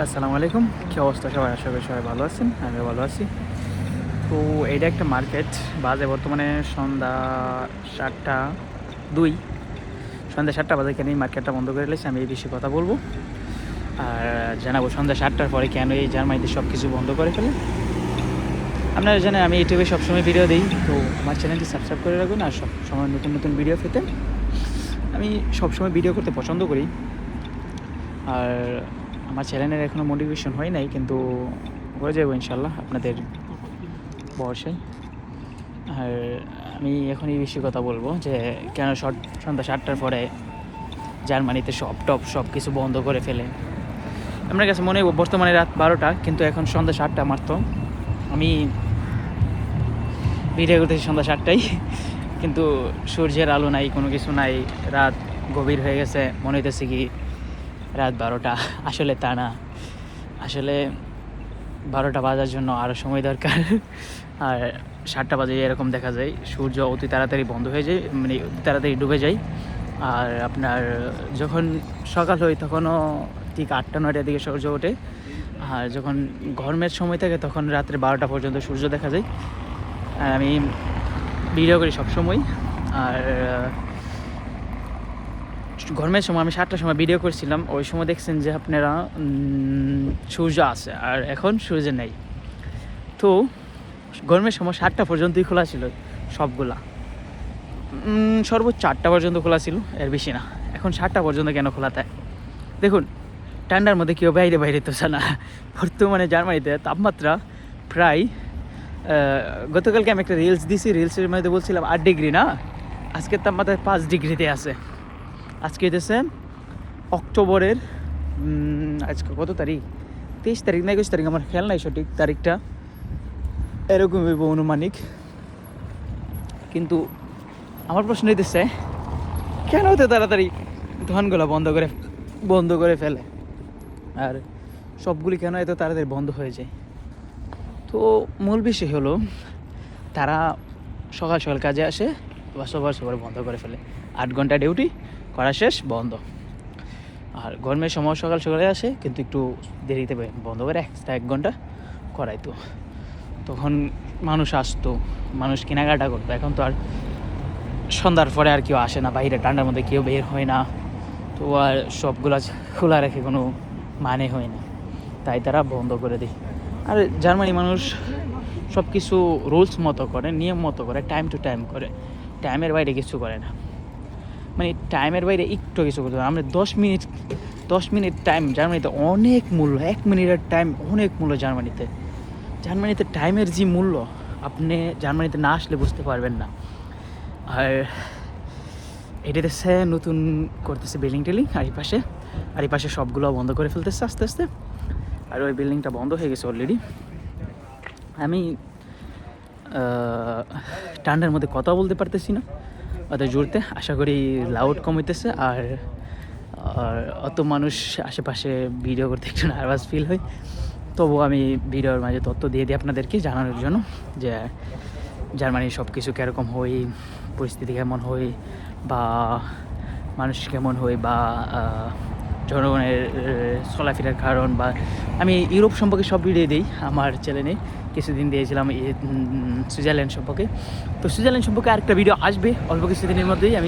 আসসালামু আলাইকুম। কী অবস্থা সবাই? আশা করি সবাই ভালো আছেন, আমিও ভালো আছি। তো এটা একটা মার্কেট বাজে বর্তমানে সন্ধ্যা সাতটা দুই। সন্ধ্যা সাতটা বাজে কেন এই মার্কেটটা বন্ধ করে রেখেছি আমি এই বিষয়ে কথা বলব। আর জানাব সন্ধ্যা সাতটার পরে কেন এই জার্মানিতে সব কিছু বন্ধ করে ফেলে। আপনারা জানেন, আমি ইউটিউবে সবসময় ভিডিও দিই, তো আমার চ্যানেলটি সাবস্ক্রাইব করে রাখুন আর সব সময় নতুন নতুন ভিডিও পেতে। আমি সবসময় ভিডিও করতে পছন্দ করি। আর আমার চ্যানেলের এখনও মোটিভেশন হয় নাই, কিন্তু হয়ে যাব ইনশাল্লাহ আপনাদের বর্ষায় আর আমি এখন এই বিষয়ে কথা বলব যে, কেন শর্ট সন্ধ্যা সাতটার পরে জার্মানিতে সব টপ সব কিছু বন্ধ করে ফেলে। আপনার কাছে মনে বর্তমানে রাত বারোটা, কিন্তু এখন সন্ধ্যা সাতটা মাত্র। আমি ভিডিও করতেছি সন্ধ্যা সাতটায়, কিন্তু সূর্যের আলো নাই, কোনো কিছু নাই, রাত গভীর হয়ে গেছে, মনে হইতেছে কি রাত বারোটা। আসলে তা না। আসলে বারোটা বাজার জন্য আরও সময় দরকার। আর সাতটা বাজে এরকম দেখা যায়, সূর্য অতি তাড়াতাড়ি বন্ধ হয়ে যায় মানে তাড়াতাড়ি ডুবে যায়। আর আপনার যখন সকাল হয় তখনও ঠিক আটটা, নয়টার দিকে সূর্য ওঠে। আর যখন গরমের সময় থাকে তখন রাত্রে বারোটা পর্যন্ত সূর্য দেখা যায়। আর আমি ভিডিও করি সবসময়। আর গরমের সময় আমি সাতটার সময় ভিডিও করছিলাম, ওই সময় দেখছেন যে আপনারা সূর্য আছে আর এখন সূর্য নেই। তো গরমের সময় সাতটা পর্যন্তই খোলা ছিল সবগুলা। সর্বোচ্চ চারটা পর্যন্ত খোলা ছিল, এর বেশি না। এখন সাতটা পর্যন্ত কেন খোলা থাকে দেখুন, ঠান্ডার মধ্যে কেউ বাইরে বাইরে তো না বর্তমানে জার্মানিতে তাপমাত্রা প্রায় গতকালকে আমি একটা রিলস দিছি রিলসের মধ্যে বলছিলাম আট ডিগ্রি না? আজকের তাপমাত্রা পাঁচ ডিগ্রিতে আছে। আজকে হইতেছে অক্টোবরের আজকে কত তারিখ? তেইশ তারিখ না একুশ তারিখ, আমার খেয়াল নাই সঠিক তারিখটা। এরকম হইব অনুমানিক। কিন্তু আমার প্রশ্ন হইতেছে, কেন হতে তাড়াতাড়ি ধনগুলো বন্ধ করে বন্ধ করে ফেলে? আর সবগুলি কেন এত তাড়াতাড়ি বন্ধ হয়ে যায়? তো মূল বিষয় হলো, তারা সকাল সকাল কাজে আসে, বা সবার সবার বন্ধ করে ফেলে। আট ঘণ্টা ডিউটি করা শেষ, বন্ধ। আর গরমের সময় সকাল সকালে আসে, কিন্তু একটু দেরিতে বন্ধ করে এক্সট্রা এক ঘণ্টা করাইতো তখন মানুষ আসতো, মানুষ কেনাকাটা করতো। এখন তো আর সন্ধ্যার পরে আর কেউ আসে না, বাইরে ঠান্ডার মধ্যে কেউ বের হয় না। তো আর সবগুলা খোলা রেখে কোনো মানে হয় না। তাই তারা বন্ধ করে দেয়। আর জার্মানি মানুষ সব কিছু রুলস মতো করে, নিয়ম মতো করে টাইম টু টাইম করে। টাইমের বাইরে কিছু করে না। মানে টাইমের বাইরে একটু কিছু করতে আমরা দশ মিনিট দশ মিনিট টাইম জার্মানিতে অনেক মূল্য, এক মিনিটের টাইম অনেক মূল্য জার্মানিতে জার্মানিতে টাইমের যে মূল্য, আপনি জার্মানিতে না আসলে বুঝতে পারবেন না। আর এটাতে সে নতুন করতেছে বিল্ডিং টিল্ডিং আর এই পাশে আর এই পাশে সবগুলো বন্ধ করে ফেলতেছে আস্তে আস্তে। আর ওই বিল্ডিংটা বন্ধ হয়ে গেছে অলরেডি আমি ঠান্ডার মধ্যে কথা বলতে পারতেছি না। অত জুড়তে আশা করি লাউড কমাইতেছে আর আর অত মানুষ আশেপাশে ভিডিও করতে একটু নার্ভাস ফিল হয়। তবু আমি ভিডিওর মাঝে তথ্য দিয়ে দিই আপনাদেরকে জানানোর জন্য যে জার্মানির সব কিছু কীরকম হই পরিস্থিতি কেমন হই বা মানুষ কেমন হই বা জনগণের চলাফেরার কারণ বা আমি ইউরোপ সম্পর্কে সব ভিডিও দিই আমার চ্যানেলে কিছুদিন দিয়েছিলাম সুইজারল্যান্ড সম্পর্কে। তো সুইজারল্যান্ড সম্পর্কে আরেকটা ভিডিও আসবে অল্প কিছুদিনের মধ্যেই। আমি